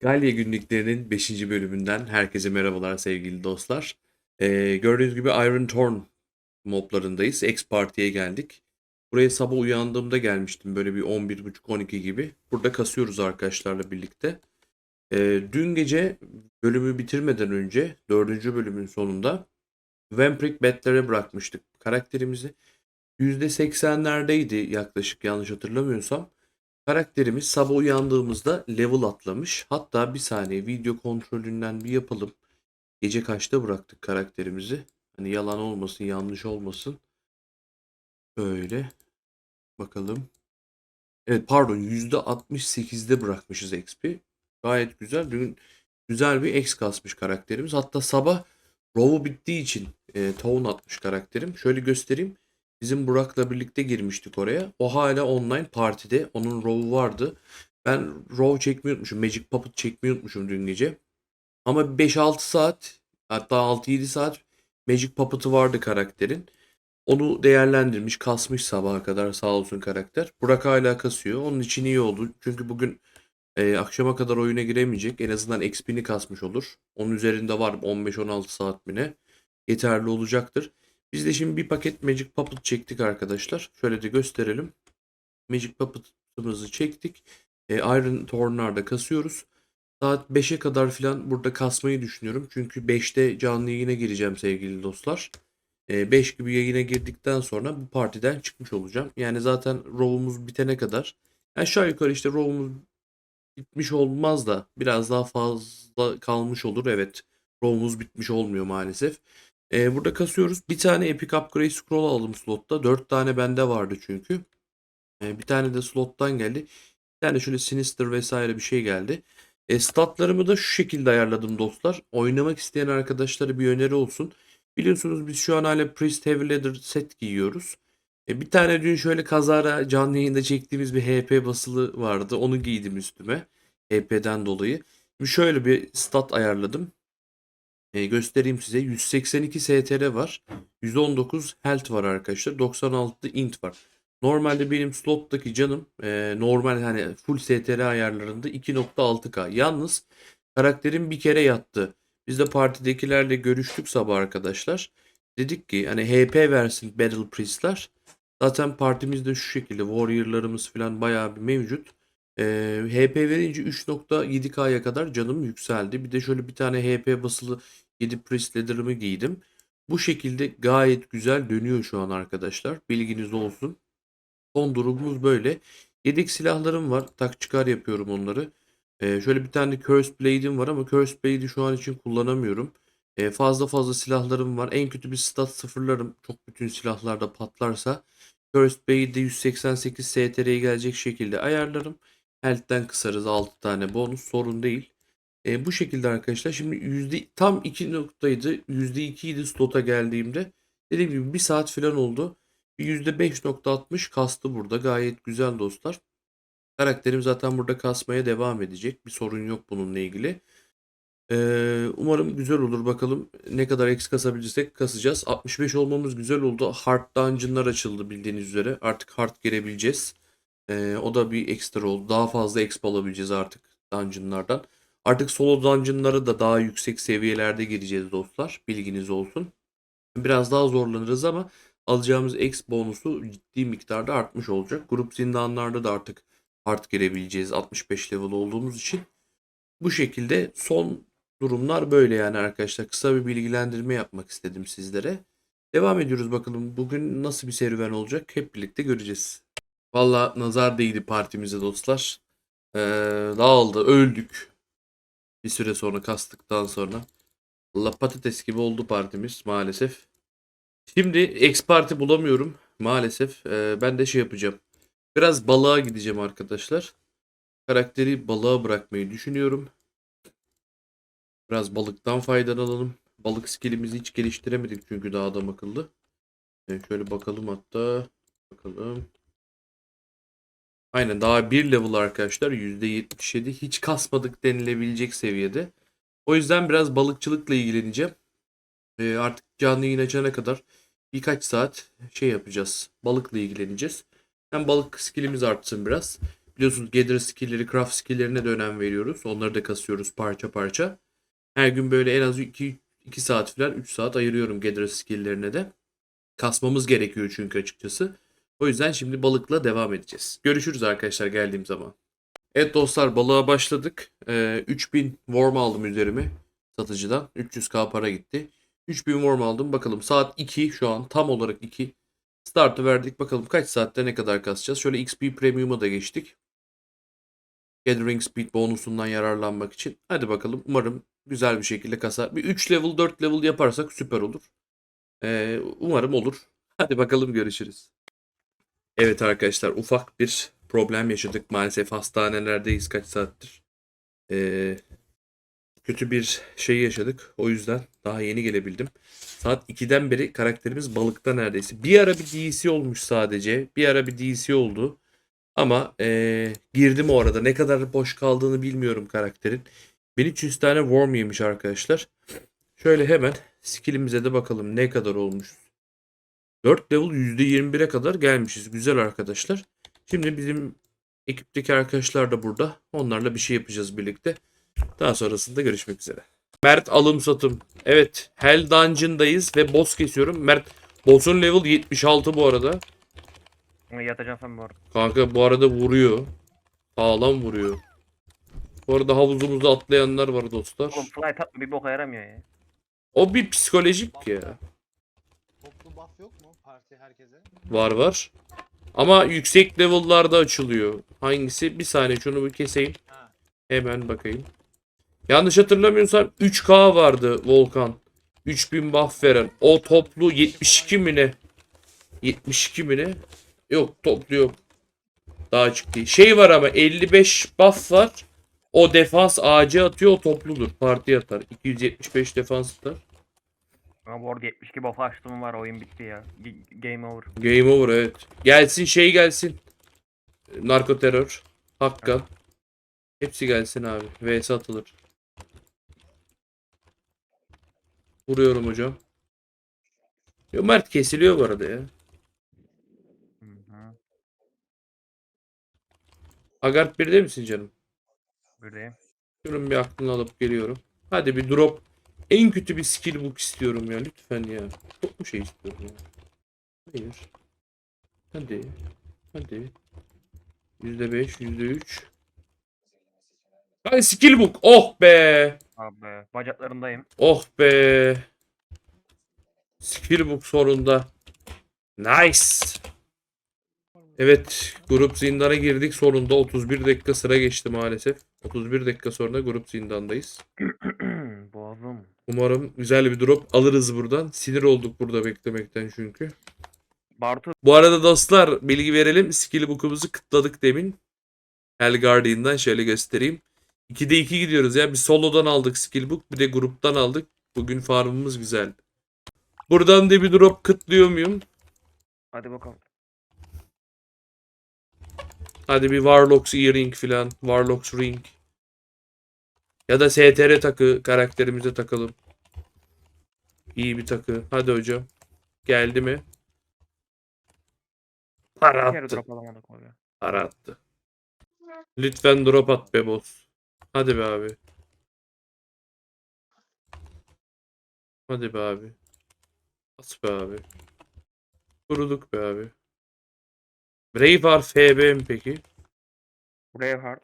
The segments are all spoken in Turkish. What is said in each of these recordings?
Galya Günlüklerinin 5. bölümünden herkese merhabalar sevgili dostlar. Ee, gördüğünüz gibi Iron Thorn moblarındayız. X Party'ye geldik. Buraya sabah uyandığımda gelmiştim böyle bir 11.30-12 gibi. Burada kasıyoruz arkadaşlarla birlikte. Ee, dün gece bölümü bitirmeden önce 4. bölümün sonunda Vampiric Battle'e bırakmıştık karakterimizi. %80'lerdeydi yaklaşık yanlış hatırlamıyorsam. Karakterimiz sabah uyandığımızda level atlamış. Hatta bir saniye video kontrolünden bir yapalım. Gece kaçta bıraktık karakterimizi? Hani yalan olmasın, yanlış olmasın. Böyle. Bakalım. Evet pardon %68'de bırakmışız XP. Gayet güzel. Dün güzel bir X kasmış karakterimiz. Hatta sabah Row'u bittiği için e, Town atmış karakterim. Şöyle göstereyim. Bizim Burak'la birlikte girmiştik oraya. O hala online partide. Onun Row'u vardı. Ben Row çekmeyi unutmuşum. Magic Puppet çekmeyi unutmuşum dün gece. Ama 5-6 saat hatta 6-7 saat Magic Puppet'ı vardı karakterin. Onu değerlendirmiş, kasmış sabaha kadar sağ olsun karakter. Burak hala kasıyor. Onun için iyi oldu. Çünkü bugün e, akşama kadar oyuna giremeyecek. En azından XP'ni kasmış olur. Onun üzerinde var 15-16 saat mi. Yeterli olacaktır. Biz de şimdi bir paket Magic Puppet çektik arkadaşlar. Şöyle de gösterelim. Magic Puppet'ımızı çektik. E, Iron Thorn'larda kasıyoruz. Saat 5'e kadar falan burada kasmayı düşünüyorum. Çünkü 5'te canlı yayına gireceğim sevgili dostlar. 5 gibi yayına girdikten sonra bu partiden çıkmış olacağım. Yani zaten Row'umuz bitene kadar aşağı yukarı işte Row'umuz bitmiş olmaz da biraz daha fazla kalmış olur. Evet Row'umuz bitmiş olmuyor maalesef. Ee, burada kasıyoruz. Bir tane Epic Upgrade Scroll aldım slotta. 4 tane bende vardı çünkü. Ee, bir tane de slottan geldi. Bir tane şöyle Sinister vesaire bir şey geldi. E, statlarımı da şu şekilde ayarladım dostlar. Oynamak isteyen arkadaşlara bir öneri olsun. Biliyorsunuz biz şu an hala Priest Heavy Leather set giyiyoruz. E, bir tane dün şöyle kazara canlı yayında çektiğimiz bir HP basılı vardı. Onu giydim üstüme. HP'den dolayı. Şöyle bir stat ayarladım. E, göstereyim size. 182 STR var. 119 health var arkadaşlar. 96 int var. Normalde benim slottaki canım e, normal hani full STR ayarlarında 2.6K. Yalnız karakterim bir kere yattı. Biz de partidekilerle görüştük sabah arkadaşlar. Dedik ki hani HP versin Battle Priest'ler. Zaten partimizde şu şekilde Warrior'larımız falan bayağı bir mevcut. Ee, HP verince 3.7K'ya kadar canım yükseldi. Bir de şöyle bir tane HP basılı 7 Priest Leather'ımı giydim. Bu şekilde gayet güzel dönüyor şu an arkadaşlar. Bilginiz olsun. Son durumumuz böyle. Yedek silahlarım var. Tak çıkar yapıyorum onları. Ee, şöyle bir tane Curse Blade'im var ama Curse Blade'i şu an için kullanamıyorum. Ee, fazla fazla silahlarım var. En kötü bir stat sıfırlarım. Çok bütün silahlarda patlarsa. Curse Blade'i 188 STR'ye gelecek şekilde ayarlarım. Health'ten kısarız 6 tane bonus sorun değil. Ee, bu şekilde arkadaşlar. Şimdi yüzde tam 2 noktaydı. %2 idi slota geldiğimde. Dediğim gibi 1 saat falan oldu. %5.60 kastı burada. Gayet güzel dostlar. Karakterim zaten burada kasmaya devam edecek. Bir sorun yok bununla ilgili. Ee, umarım güzel olur. Bakalım ne kadar X kasabilirsek kasacağız. 65 olmamız güzel oldu. Hard Dungeon'lar açıldı bildiğiniz üzere. Artık hard girebileceğiz. Ee, o da bir ekstra oldu. Daha fazla exp alabileceğiz artık Dungeon'lardan. Artık solo Dungeon'ları da daha yüksek seviyelerde gireceğiz dostlar. Bilginiz olsun. Biraz daha zorlanırız ama alacağımız X bonusu ciddi miktarda artmış olacak. Grup zindanlarda da artık hard girebileceğiz 65 level olduğumuz için. Bu şekilde son durumlar böyle yani arkadaşlar. Kısa bir bilgilendirme yapmak istedim sizlere. Devam ediyoruz bakalım bugün nasıl bir serüven olacak hep birlikte göreceğiz. Valla nazar değdi partimize dostlar. Ee, dağıldı öldük. Bir süre sonra kastıktan sonra. Allah patates gibi oldu partimiz maalesef. Şimdi X parti bulamıyorum maalesef. Ee, ben de şey yapacağım. Biraz balığa gideceğim arkadaşlar. Karakteri balığa bırakmayı düşünüyorum. Biraz balıktan faydalanalım. Balık skillimizi hiç geliştiremedik çünkü daha adam akıllı. Ee, şöyle bakalım hatta. Bakalım. Aynen daha bir level arkadaşlar. %77 hiç kasmadık denilebilecek seviyede. O yüzden biraz balıkçılıkla ilgileneceğim. Ee, artık canlı yayın açana kadar birkaç saat şey yapacağız. Balıkla ilgileneceğiz. Hem balık skillimiz artsın biraz. Biliyorsunuz gather skill'leri, craft skill'lerine de önem veriyoruz. Onları da kasıyoruz parça parça. Her gün böyle en az 2, 2 saat falan 3 saat ayırıyorum gather skill'lerine de. Kasmamız gerekiyor çünkü açıkçası. O yüzden şimdi balıkla devam edeceğiz. Görüşürüz arkadaşlar geldiğim zaman. Evet dostlar balığa başladık. Ee, 3000 worm aldım üzerime satıcıdan. 300k para gitti. 3000 worm aldım. Bakalım saat 2 şu an tam olarak 2. Start'ı verdik. Bakalım kaç saatte ne kadar kasacağız. Şöyle XP Premium'a da geçtik. Gathering Speed bonusundan yararlanmak için. Hadi bakalım. Umarım güzel bir şekilde kasar. Bir 3 level 4 level yaparsak süper olur. Ee, umarım olur. Hadi bakalım görüşürüz. Evet arkadaşlar ufak bir problem yaşadık. Maalesef hastanelerdeyiz kaç saattir. Ee, kötü bir şey yaşadık. O yüzden daha yeni gelebildim. Saat 2'den beri karakterimiz balıkta neredeyse. Bir ara bir DC olmuş sadece. Bir ara bir DC oldu. Ama ee, girdim o arada. Ne kadar boş kaldığını bilmiyorum karakterin. 1300 tane worm yemiş arkadaşlar. Şöyle hemen skillimize de bakalım ne kadar olmuş. 4 level %21'e kadar gelmişiz. Güzel arkadaşlar. Şimdi bizim ekipteki arkadaşlar da burada. Onlarla bir şey yapacağız birlikte. Daha sonrasında görüşmek üzere. Mert alım satım. Evet. Hell Dungeon'dayız ve boss kesiyorum. Mert boss'un level 76 bu arada. Yatacağım sen bu arada. Kanka bu arada vuruyor. Sağlam vuruyor. Bu arada havuzumuzda atlayanlar var dostlar. Oğlum fly tap bir boka yaramıyor ya. O bir psikolojik ya. Toplu buff yok mu parti herkese? Var var. Ama yüksek level'larda açılıyor. Hangisi? Bir saniye şunu bir keseyim. Ha. Hemen bakayım. Yanlış hatırlamıyorsam 3K vardı Volkan. 3000 buff veren. O toplu 72 mi ne? 72 mi ne? Yok toplu yok. Daha değil. Şey var ama 55 buff var. O defans ağacı atıyor o topludur. Parti atar. 275 defans atar. Ama bu arada 72 buff açtım var oyun bitti ya. G- game over. Game over evet. Gelsin şey gelsin. Narko terör. Hakka. Hepsi gelsin abi. VS atılır. Vuruyorum hocam. Yo, Mert kesiliyor bu arada ya. Agart 1'de misin canım? Buradayım. Şunun bir aklını alıp geliyorum. Hadi bir drop. En kötü bir skill book istiyorum ya lütfen ya. Çok mu şey istiyorum ya? Hayır. Hadi. Hadi. %5, %3. Hadi skill book. Oh be. Abi bacaklarındayım. Oh be. Skill book sonunda. Nice. Evet, grup zindana girdik sonunda 31 dakika sıra geçti maalesef. 31 dakika sonra grup zindandayız. Boğazım. Umarım güzel bir drop alırız buradan. Sinir olduk burada beklemekten çünkü. Bartu Bu arada dostlar bilgi verelim. Skill book'umuzu kıtladık demin. Hell Guardian'dan şöyle göstereyim. 2'de 2 gidiyoruz ya. Bir solodan aldık skill book bir de gruptan aldık. Bugün farmımız güzel. Buradan da bir drop kıtlıyor muyum? hadi bakalım. Hadi bir Warlocks earring filan. Warlocks ring. Ya da STR takı karakterimize takalım. İyi bir takı. Hadi hocam. Geldi mi? Para Bir kere attı. drop alamadık oraya. Para attı. Lütfen drop at be boss. Hadi be abi. Hadi be abi. At be abi. Kuruduk be abi. Braveheart FB mi peki? Braveheart.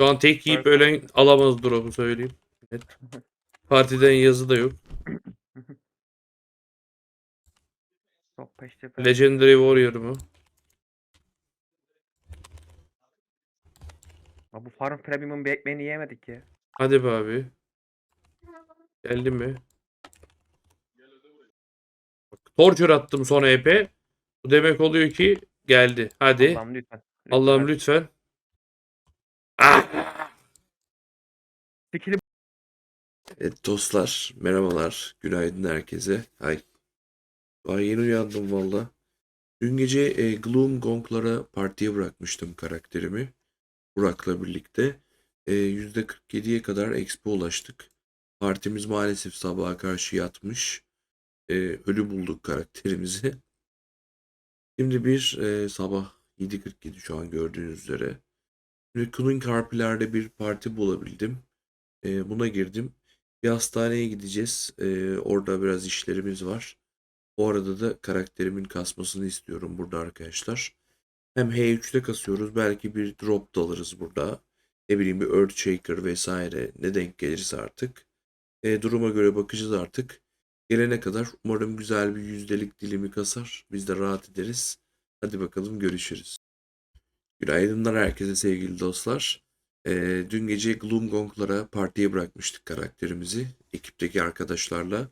Şu an tek yiyip ölen alamaz drop'u söyleyeyim. Net. Partiden yazı da yok. Legendary Warrior mu? Abi bu farm premium bir ekmeğini yemedik ya. Hadi be abi. Geldi mi? Bak, Torture attım son EP. Bu demek oluyor ki geldi. Hadi. Allah'ım lütfen. Allah'ım lütfen. Ah! Skill'i Evet dostlar, merhabalar. Günaydın herkese. Ay. Ay yeni uyandım valla. Dün gece e, Gloom Gong'lara partiye bırakmıştım karakterimi. Burak'la birlikte. E, %47'ye kadar expo ulaştık. Partimiz maalesef sabaha karşı yatmış. E, ölü bulduk karakterimizi. Şimdi bir e, sabah 7.47 şu an gördüğünüz üzere. Şimdi Cooling Harpiler'de bir parti bulabildim. Ee, buna girdim. Bir hastaneye gideceğiz. Ee, orada biraz işlerimiz var. O arada da karakterimin kasmasını istiyorum burada arkadaşlar. Hem H3'te kasıyoruz. Belki bir drop da alırız burada. Ne bileyim bir Earthshaker vesaire ne denk gelirse artık. E, duruma göre bakacağız artık. Gelene kadar umarım güzel bir yüzdelik dilimi kasar. Biz de rahat ederiz. Hadi bakalım görüşürüz. Günaydınlar herkese sevgili dostlar. E, dün gece Gloomgong'lara partiye bırakmıştık karakterimizi. Ekipteki arkadaşlarla.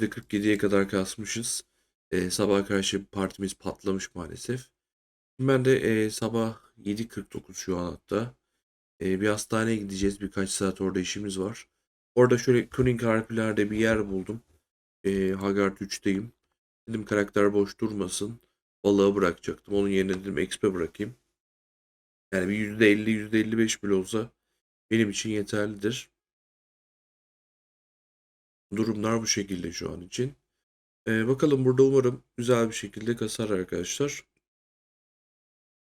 %47'ye kadar kasmışız. E, sabah karşı partimiz patlamış maalesef. Ben de e, sabah 7.49 şu an hatta. E, bir hastaneye gideceğiz. Birkaç saat orada işimiz var. Orada şöyle Cunning Harpiler'de bir yer buldum. E, Haggard 3'teyim. Dedim karakter boş durmasın. Balığı bırakacaktım. Onun yerine dedim XP bırakayım. Yani bir %50, %55 bile olsa benim için yeterlidir. Durumlar bu şekilde şu an için. E, bakalım burada umarım güzel bir şekilde kasar arkadaşlar.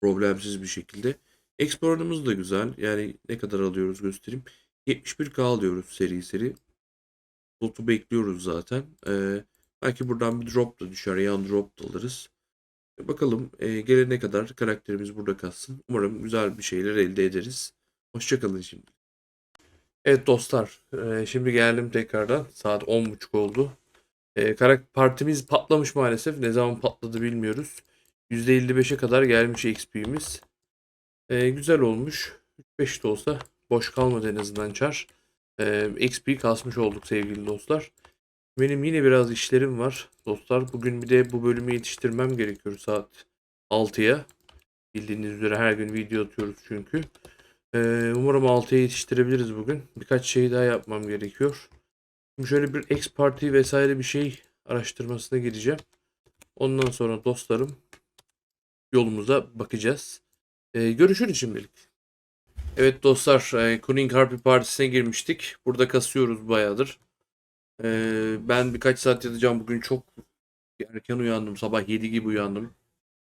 Problemsiz bir şekilde. Explorer'ımız da güzel. Yani ne kadar alıyoruz göstereyim. 71k alıyoruz seri seri. Slotu bekliyoruz zaten. Ee, belki buradan bir drop da düşer. Yan drop da alırız. E, bakalım e, gelene kadar karakterimiz burada kalsın. Umarım güzel bir şeyler elde ederiz. Hoşçakalın şimdi. Evet dostlar. e, şimdi geldim tekrardan. Saat 10.30 oldu. E, partimiz patlamış maalesef. Ne zaman patladı bilmiyoruz. %55'e kadar gelmiş XP'miz. Ee, güzel olmuş. 3-5 de olsa boş kalmadı en azından çar. XP kasmış olduk sevgili dostlar. Benim yine biraz işlerim var dostlar. Bugün bir de bu bölümü yetiştirmem gerekiyor saat 6'ya. Bildiğiniz üzere her gün video atıyoruz çünkü. Ee, umarım 6'ya yetiştirebiliriz bugün. Birkaç şey daha yapmam gerekiyor. Şimdi şöyle bir X party vesaire bir şey araştırmasına gireceğim. Ondan sonra dostlarım yolumuza bakacağız. Ee, görüşürüz şimdilik. Evet dostlar, e, Cunning Harpy Partisi'ne girmiştik. Burada kasıyoruz bayağıdır. Ee, ben birkaç saat yatacağım. Bugün çok erken uyandım. Sabah 7 gibi uyandım.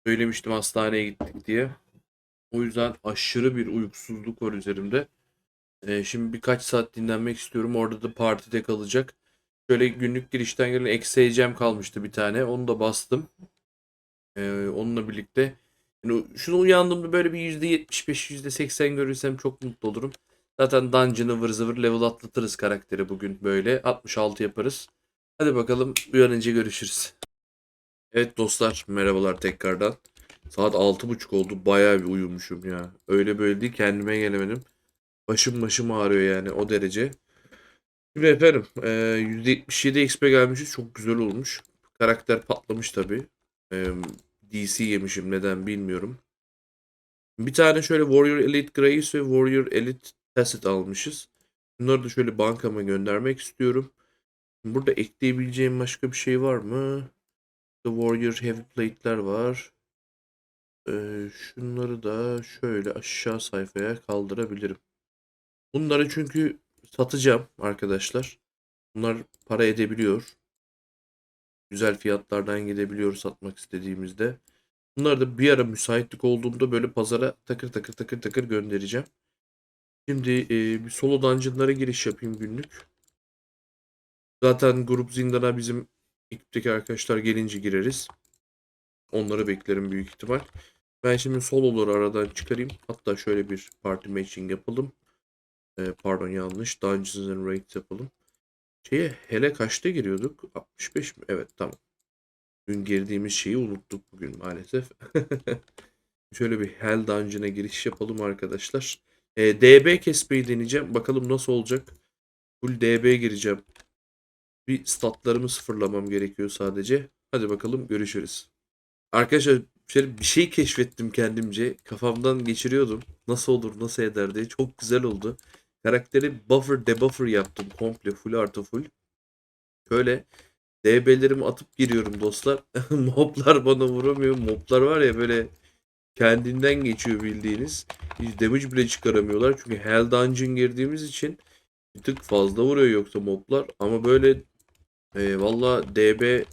Söylemiştim hastaneye gittik diye. O yüzden aşırı bir uykusuzluk var üzerimde. Ee, şimdi birkaç saat dinlenmek istiyorum. Orada da partide kalacak. Şöyle günlük girişten gelen ekseyeceğim kalmıştı bir tane. Onu da bastım. Ee, onunla birlikte yani şunu uyandığımda böyle bir %75, %80 görürsem çok mutlu olurum. Zaten Dungeon'ı vır zıvır level atlatırız karakteri bugün böyle. 66 yaparız. Hadi bakalım uyanınca görüşürüz. Evet dostlar merhabalar tekrardan. Saat 6.30 oldu. Bayağı bir uyumuşum ya. Öyle böyle değil kendime gelemedim. Başım başım ağrıyor yani o derece. Şimdi efendim e, %77 XP gelmişiz. Çok güzel olmuş. Karakter patlamış tabii. E, DC yemişim neden bilmiyorum. Bir tane şöyle Warrior Elite Grace ve Warrior Elite Tacit almışız. Bunları da şöyle bankama göndermek istiyorum. Burada ekleyebileceğim başka bir şey var mı? The Warrior Heavy Plate'ler var. Ee, şunları da şöyle aşağı sayfaya kaldırabilirim. Bunları çünkü satacağım arkadaşlar. Bunlar para edebiliyor. Güzel fiyatlardan gidebiliyor satmak istediğimizde. Bunları da bir ara müsaitlik olduğunda böyle pazara takır takır takır takır göndereceğim. Şimdi e, bir solo dungeon'lara giriş yapayım günlük. Zaten grup zindana bizim ekipteki arkadaşlar gelince gireriz. Onları beklerim büyük ihtimal. Ben şimdi soloları aradan çıkarayım. Hatta şöyle bir party matching yapalım. E, pardon yanlış. Dungeons and Raids yapalım. Şeye hele kaçta giriyorduk? 65 mi? Evet tamam. Dün girdiğimiz şeyi unuttuk bugün maalesef. Şöyle bir Hell Dungeon'a giriş yapalım arkadaşlar. E, DB kesmeyi deneyeceğim. Bakalım nasıl olacak. Full DB gireceğim. Bir statlarımı sıfırlamam gerekiyor sadece. Hadi bakalım görüşürüz. Arkadaşlar bir şey keşfettim kendimce. Kafamdan geçiriyordum. Nasıl olur nasıl eder diye. Çok güzel oldu. Karakteri buffer debuffer yaptım komple full artı full. Şöyle DB'lerimi atıp giriyorum dostlar. Moblar bana vuramıyor. Moblar var ya böyle kendinden geçiyor bildiğiniz. Hiç damage bile çıkaramıyorlar. Çünkü Hell Dungeon girdiğimiz için bir tık fazla vuruyor yoksa moblar. Ama böyle e, valla DB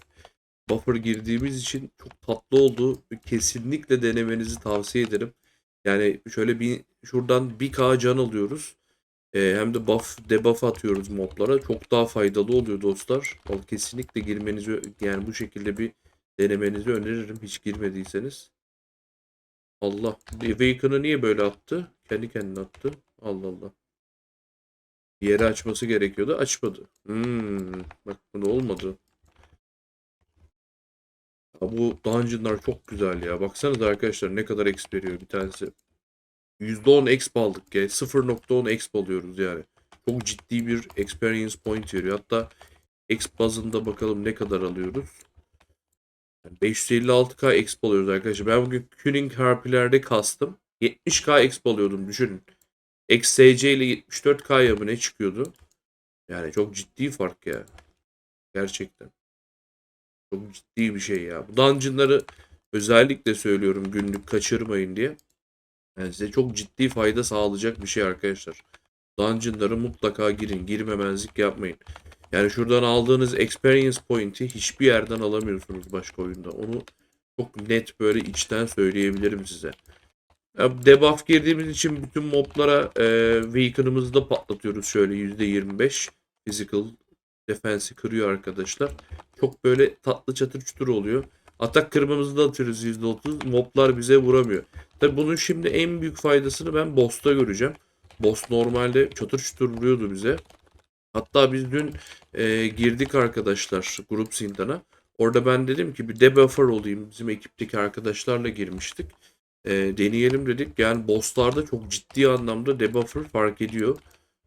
buffer girdiğimiz için çok tatlı oldu. Kesinlikle denemenizi tavsiye ederim. Yani şöyle bir şuradan 1k can alıyoruz. Ee, hem de buff debuff atıyoruz moblara. Çok daha faydalı oluyor dostlar. Al kesinlikle girmenizi yani bu şekilde bir denemenizi öneririm hiç girmediyseniz. Allah. Awaken'ı niye böyle attı? Kendi kendine attı. Allah Allah. Yere açması gerekiyordu. Açmadı. Hmm. Bak bu da olmadı. Ya bu dungeonlar çok güzel ya. Baksanıza arkadaşlar ne kadar exp veriyor bir tanesi. %10 exp aldık ya. 0.10 exp alıyoruz yani. Çok ciddi bir experience point veriyor. Hatta exp bazında bakalım ne kadar alıyoruz. Yani 556k exp alıyoruz arkadaşlar. Ben bugün Tuning harpilerde kastım. 70k exp alıyordum düşünün. XSC ile 74k mı ne çıkıyordu? Yani çok ciddi fark ya. Gerçekten. Çok ciddi bir şey ya. Bu dungeonları özellikle söylüyorum günlük kaçırmayın diye. Yani size çok ciddi fayda sağlayacak bir şey arkadaşlar. Dungeon'lara mutlaka girin. Girmemezlik yapmayın. Yani şuradan aldığınız experience point'i hiçbir yerden alamıyorsunuz başka oyunda. Onu çok net böyle içten söyleyebilirim size. Ya debuff girdiğimiz için bütün moblara e, Weaken'ımızı da patlatıyoruz şöyle %25. Physical defense'i kırıyor arkadaşlar. Çok böyle tatlı çatır çutur oluyor. Atak kırmamızı da atıyoruz %30. Moblar bize vuramıyor. Tabi bunun şimdi en büyük faydasını ben boss'ta göreceğim. Boss normalde çatır çutur vuruyordu bize. Hatta biz dün e, girdik arkadaşlar grup zindana. Orada ben dedim ki bir debuffer olayım. Bizim ekipteki arkadaşlarla girmiştik. E, deneyelim dedik. Yani bosslarda çok ciddi anlamda debuffer fark ediyor.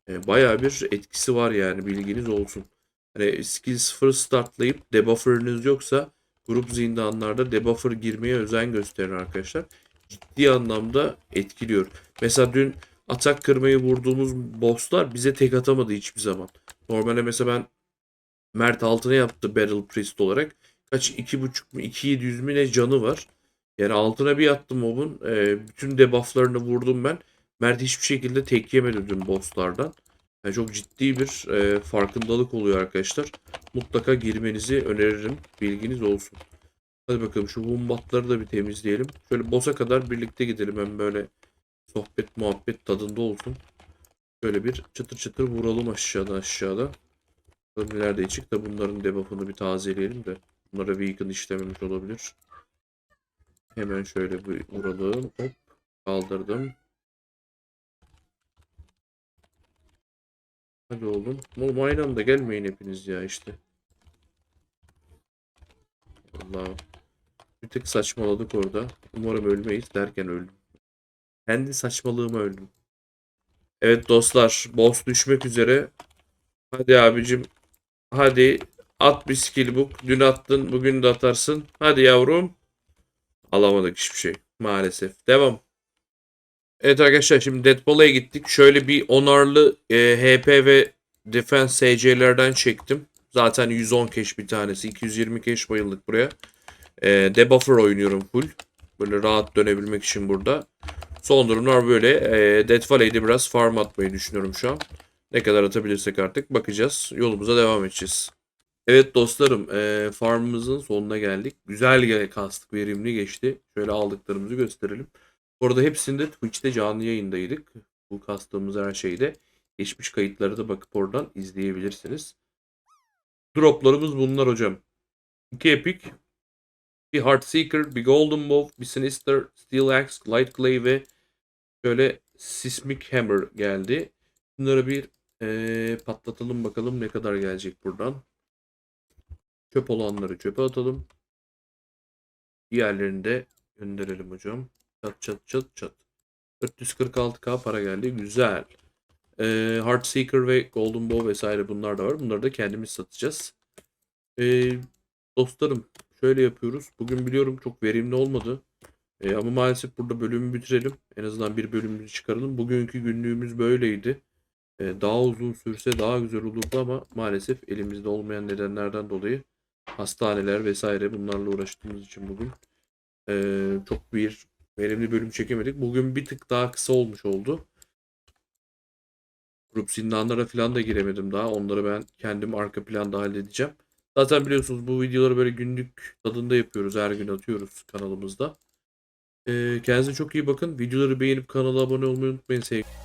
E, bayağı bir etkisi var yani bilginiz olsun. Hani skill 0 startlayıp debuffer'ınız yoksa grup zindanlarda debuffer girmeye özen gösterin arkadaşlar. Ciddi anlamda etkiliyor. Mesela dün atak kırmayı vurduğumuz bosslar bize tek atamadı hiçbir zaman. Normalde mesela ben Mert altına yaptı Battle Priest olarak. Kaç 2.5 mu 2700 mü ne canı var. Yani altına bir attım mobun. E, bütün debufflarını vurdum ben. Mert hiçbir şekilde tek yemedi dün bosslardan. Yani çok ciddi bir e, farkındalık oluyor arkadaşlar. Mutlaka girmenizi öneririm. Bilginiz olsun. Hadi bakalım şu bombatları da bir temizleyelim. Şöyle boss'a kadar birlikte gidelim. Hem böyle sohbet muhabbet tadında olsun. Şöyle bir çıtır çıtır vuralım aşağıda aşağıda. Bakalım nerede çık da bunların debuff'ını bir tazeleyelim de. Bunlara vehicle işlememiş olabilir. Hemen şöyle bir vuralım. Hop kaldırdım. Hadi oğlum. Oğlum aynı anda gelmeyin hepiniz ya işte. Allah. Bir tık saçmaladık orada. Umarım ölmeyiz derken öldüm. Kendi saçmalığıma öldüm. Evet dostlar. Boss düşmek üzere. Hadi abicim. Hadi. At bir skill. Dün attın. Bugün de atarsın. Hadi yavrum. Alamadık hiçbir şey. Maalesef. Devam. Evet arkadaşlar şimdi Deadpool'a gittik. Şöyle bir onarlı e, HP ve Defense SC'lerden çektim. Zaten 110 cash bir tanesi. 220 cash bayıldık buraya. E, debuffer oynuyorum full. Böyle rahat dönebilmek için burada. Son durumlar böyle. E, Dead Valley'de biraz farm atmayı düşünüyorum şu an. Ne kadar atabilirsek artık bakacağız. Yolumuza devam edeceğiz. Evet dostlarım e, farmımızın sonuna geldik. Güzel kastık verimli geçti. Şöyle aldıklarımızı gösterelim. Bu arada hepsinde Twitch'te canlı yayındaydık. Bu kastığımız her şeyde. Geçmiş kayıtları da bakıp oradan izleyebilirsiniz. Droplarımız bunlar hocam. 2 Epic, bir Heartseeker, bir Golden Bow, bir Sinister, Steel Axe, Light Clay ve şöyle Seismic Hammer geldi. Bunları bir eee, patlatalım bakalım ne kadar gelecek buradan. Çöp olanları çöpe atalım. Diğerlerini de gönderelim hocam. Çat çat çat çat. 446k para geldi. Güzel. Ee, Heartseeker ve Golden Bow vesaire bunlar da var. Bunları da kendimiz satacağız. Ee, dostlarım şöyle yapıyoruz. Bugün biliyorum çok verimli olmadı. Ee, ama maalesef burada bölümü bitirelim. En azından bir bölümümüzü çıkaralım. Bugünkü günlüğümüz böyleydi. Ee, daha uzun sürse daha güzel olurdu ama maalesef elimizde olmayan nedenlerden dolayı hastaneler vesaire bunlarla uğraştığımız için bugün ee, çok bir verimli bölüm çekemedik. Bugün bir tık daha kısa olmuş oldu. Grup zindanlara falan da giremedim daha. Onları ben kendim arka planda halledeceğim. Zaten biliyorsunuz bu videoları böyle günlük tadında yapıyoruz. Her gün atıyoruz kanalımızda. Ee, kendinize çok iyi bakın. Videoları beğenip kanala abone olmayı unutmayın sevgili.